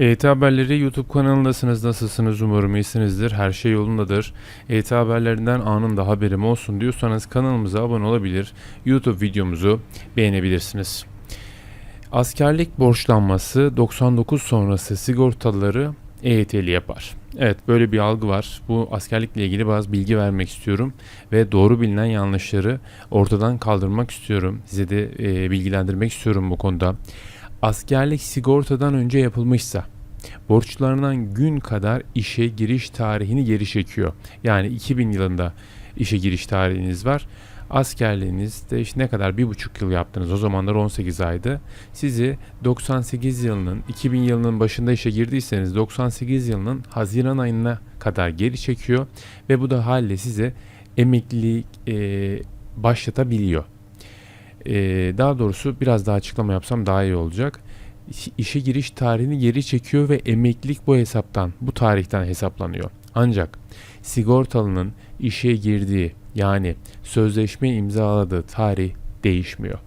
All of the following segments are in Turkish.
EYT Haberleri YouTube kanalındasınız. Nasılsınız? Umarım iyisinizdir. Her şey yolundadır. EYT Haberlerinden anında haberim olsun diyorsanız kanalımıza abone olabilir. YouTube videomuzu beğenebilirsiniz. Askerlik borçlanması 99 sonrası sigortaları EYT'li yapar. Evet böyle bir algı var. Bu askerlikle ilgili bazı bilgi vermek istiyorum ve doğru bilinen yanlışları ortadan kaldırmak istiyorum. Size de e, bilgilendirmek istiyorum bu konuda. Askerlik sigortadan önce yapılmışsa borçlarından gün kadar işe giriş tarihini geri çekiyor. Yani 2000 yılında işe giriş tarihiniz var. Askerliğinizde işte ne kadar bir buçuk yıl yaptınız o zamanlar 18 aydı. Sizi 98 yılının 2000 yılının başında işe girdiyseniz 98 yılının Haziran ayına kadar geri çekiyor ve bu da halle size emeklilik e, başlatabiliyor. E, daha doğrusu biraz daha açıklama yapsam daha iyi olacak. İş- İşe giriş tarihini geri çekiyor ve emeklilik bu hesaptan, bu tarihten hesaplanıyor. Ancak sigortalının işe girdiği yani sözleşme imzaladığı tarih değişmiyor.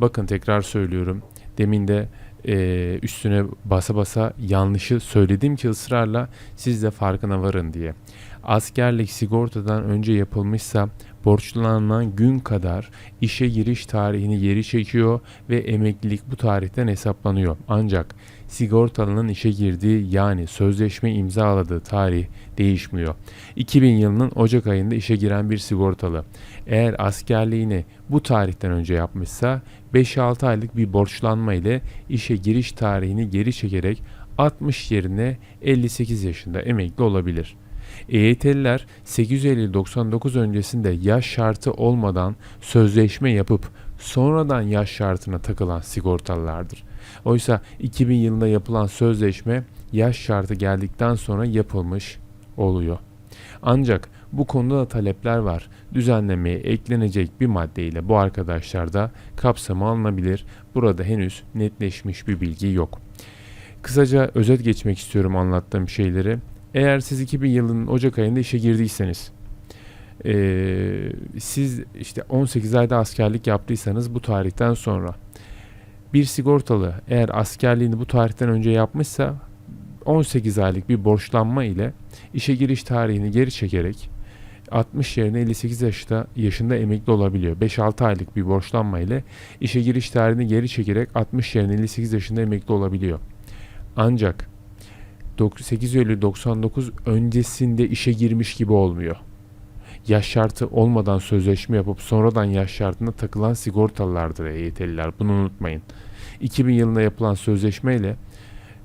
Bakın tekrar söylüyorum. Demin de e, üstüne basa basa yanlışı söyledim ki ısrarla siz de farkına varın diye. Askerlik sigortadan önce yapılmışsa borçlanan gün kadar işe giriş tarihini geri çekiyor ve emeklilik bu tarihten hesaplanıyor. Ancak sigortalının işe girdiği yani sözleşme imzaladığı tarih değişmiyor. 2000 yılının Ocak ayında işe giren bir sigortalı eğer askerliğini bu tarihten önce yapmışsa 5-6 aylık bir borçlanma ile işe giriş tarihini geri çekerek 60 yerine 58 yaşında emekli olabilir. EYT'liler 8 Eylül 99 öncesinde yaş şartı olmadan sözleşme yapıp sonradan yaş şartına takılan sigortalılardır. Oysa 2000 yılında yapılan sözleşme yaş şartı geldikten sonra yapılmış oluyor. Ancak bu konuda da talepler var. Düzenlemeye eklenecek bir maddeyle bu arkadaşlar da kapsama alınabilir. Burada henüz netleşmiş bir bilgi yok. Kısaca özet geçmek istiyorum anlattığım şeyleri. Eğer siz 2000 yılının Ocak ayında işe girdiyseniz, eee, siz işte 18 ayda askerlik yaptıysanız bu tarihten sonra bir sigortalı eğer askerliğini bu tarihten önce yapmışsa 18 aylık bir borçlanma ile işe giriş tarihini geri çekerek 60 yerine 58 yaşta yaşında emekli olabiliyor. 5-6 aylık bir borçlanma ile işe giriş tarihini geri çekerek 60 yerine 58 yaşında emekli olabiliyor. Ancak 8 Eylül 99 öncesinde işe girmiş gibi olmuyor. Yaş şartı olmadan sözleşme yapıp sonradan yaş şartına takılan sigortalılardır EYT'liler. Bunu unutmayın. 2000 yılında yapılan sözleşmeyle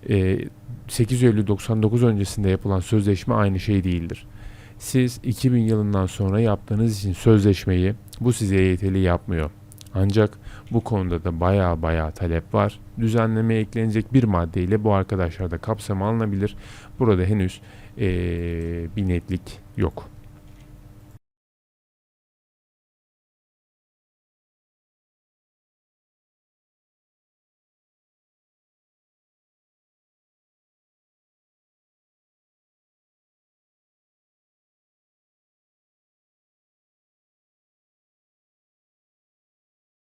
e, 8 Eylül 99 öncesinde yapılan sözleşme aynı şey değildir. Siz 2000 yılından sonra yaptığınız için sözleşmeyi bu size EYT'li yapmıyor. Ancak bu konuda da baya baya talep var. Düzenlemeye eklenecek bir maddeyle bu arkadaşlar da kapsama alınabilir. Burada henüz eee, bir netlik yok.